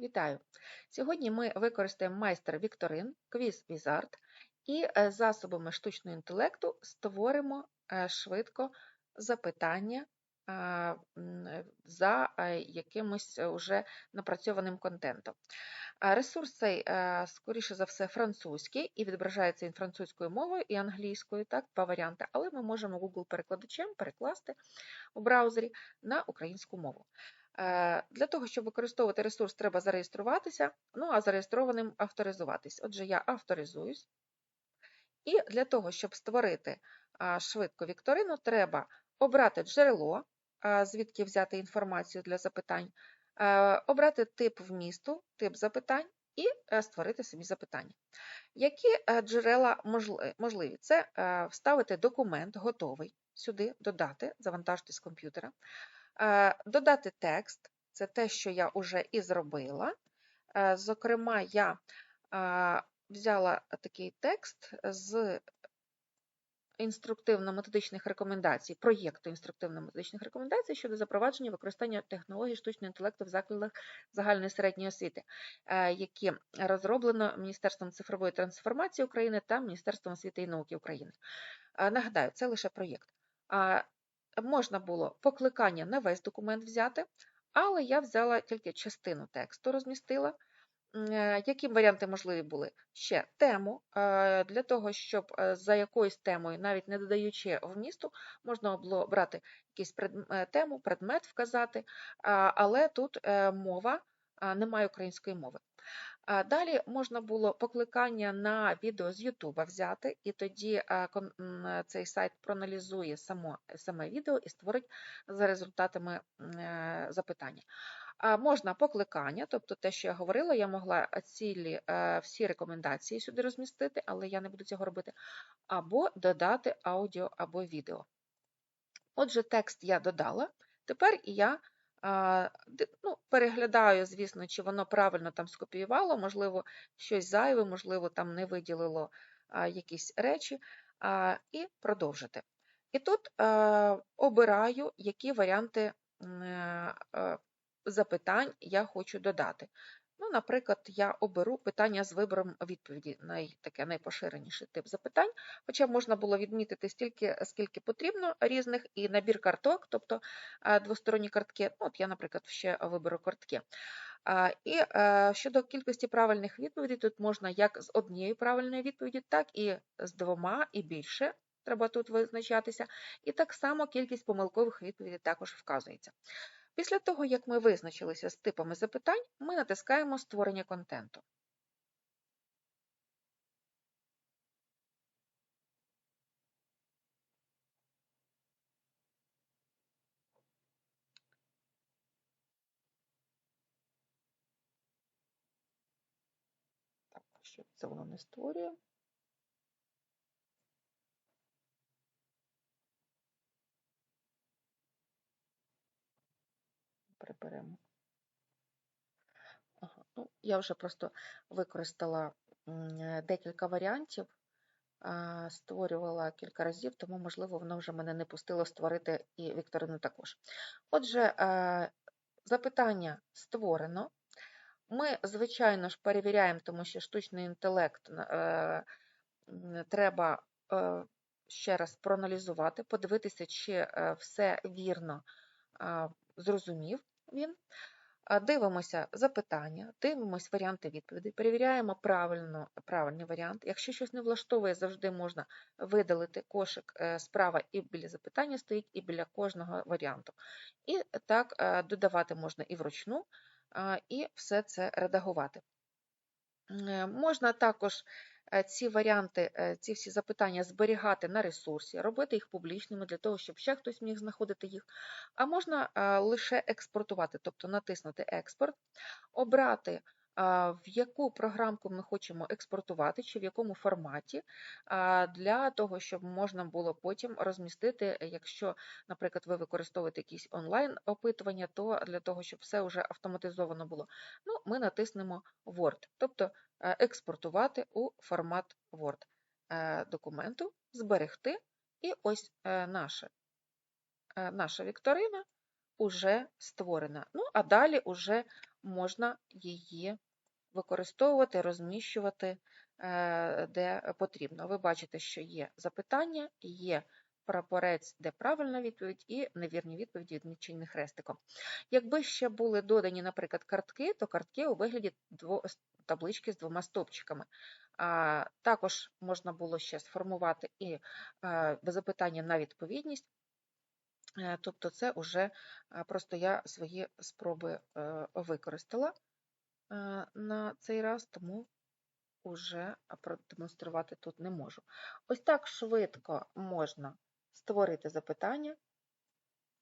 Вітаю! Сьогодні ми використаємо майстер Вікторин, квіз Wizard і е, засобами штучного інтелекту створимо е, швидко запитання за е, якимось уже напрацьованим контентом. Ресурс цей, скоріше за все, французький і відображається він французькою мовою і англійською, так, два варіанти, але ми можемо Google-перекладачем перекласти у браузері на українську мову. Е, Для того, щоб використовувати ресурс, треба зареєструватися, ну а зареєстрованим авторизуватись. Отже, я авторизуюсь. І для того, щоб створити швидко вікторину, треба обрати джерело, звідки взяти інформацію для запитань, е, обрати тип вмісту, тип запитань і е, створити собі запитання. Які джерела можливі? Це вставити документ готовий сюди, додати, завантажити з комп'ютера, додати текст, це те, що я вже і зробила. Е, Зокрема, я е, взяла такий текст з інструктивно-методичних рекомендацій, проєкту інструктивно-методичних рекомендацій щодо запровадження використання технологій штучного інтелекту в закладах загальної середньої освіти, е, які розроблено Міністерством цифрової трансформації України та Міністерством освіти і науки України. Е, Нагадаю, це лише проєкт. Можна було покликання на весь документ взяти, але я взяла тільки частину тексту, розмістила. Е, Які варіанти можливі були? Ще тему е, для того, щоб е, за якоюсь темою, навіть не додаючи вмісту, можна було брати якусь тему, предмет вказати, але тут мова, немає української мови. Далі можна було покликання на відео з Ютуба взяти, і тоді е, цей сайт проаналізує само, саме відео і створить за результатами е, запитання. Можна покликання, тобто те, що я говорила, я могла цілі е, всі рекомендації сюди розмістити, але я не буду цього робити, або додати аудіо або відео. Отже, текст я додала. Тепер я ну, переглядаю, звісно, чи воно правильно там скопіювало, можливо, щось зайве, можливо, там не виділило якісь речі, і продовжити. І тут обираю, які варіанти е, е, запитань я хочу додати. Ну, наприклад, я оберу питання з вибором відповіді, най, таке найпоширеніший тип запитань, хоча можна було відмітити стільки, скільки потрібно різних, і набір карток, тобто е, двосторонні картки. Ну, от я, наприклад, ще виберу картки. І е, щодо кількості правильних відповідей, тут можна як з однією правильною відповіді, так і з двома і більше. Треба тут визначатися. І так само кількість помилкових відповідей також вказується. Після того, як ми визначилися з типами запитань, ми натискаємо Створення контенту. Так, що це воно не створює. Приберемо. Ага. Ну, я вже просто використала декілька варіантів, створювала кілька разів, тому, можливо, воно вже мене не пустило створити і Вікторину також. Отже, запитання створено. Ми, звичайно ж, перевіряємо, тому що штучний інтелект е, треба е, ще раз проаналізувати, подивитися, чи е, все вірно зрозумів він. Дивимося запитання, дивимося варіанти відповідей, перевіряємо правильно, правильний варіант. Якщо щось не влаштовує, завжди можна видалити кошик е, справа і біля запитання стоїть, і біля кожного варіанту. І так е, додавати можна і вручну, і все це редагувати. Е, Можна також е, ці варіанти, е, ці всі запитання зберігати на ресурсі, робити їх публічними для того, щоб ще хтось міг знаходити їх. А можна е, лише експортувати, тобто натиснути експорт, обрати, в яку програмку ми хочемо експортувати, чи в якому форматі, для того, щоб можна було потім розмістити, якщо, наприклад, ви використовуєте якісь онлайн-опитування, то для того, щоб все вже автоматизовано було, ну, ми натиснемо Word, тобто е, експортувати у формат Word е, документу, зберегти, і ось е, наша, е, наша вікторина уже створена. Ну, а далі уже можна її використовувати, розміщувати е, де потрібно. Ви бачите, що є запитання, є прапорець, де правильна відповідь, і невірні відповіді відмічені хрестиком. Якби ще були додані, наприклад, картки, то картки у вигляді таблички з двома стовпчиками. А, Також можна було ще сформувати і е, запитання на відповідність. Е, Тобто це вже е, просто я свої спроби використала на цей раз, тому вже продемонструвати тут не можу. Ось так швидко можна створити запитання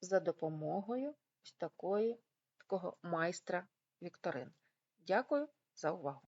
за допомогою ось такої, такого майстра вікторин. Дякую за увагу.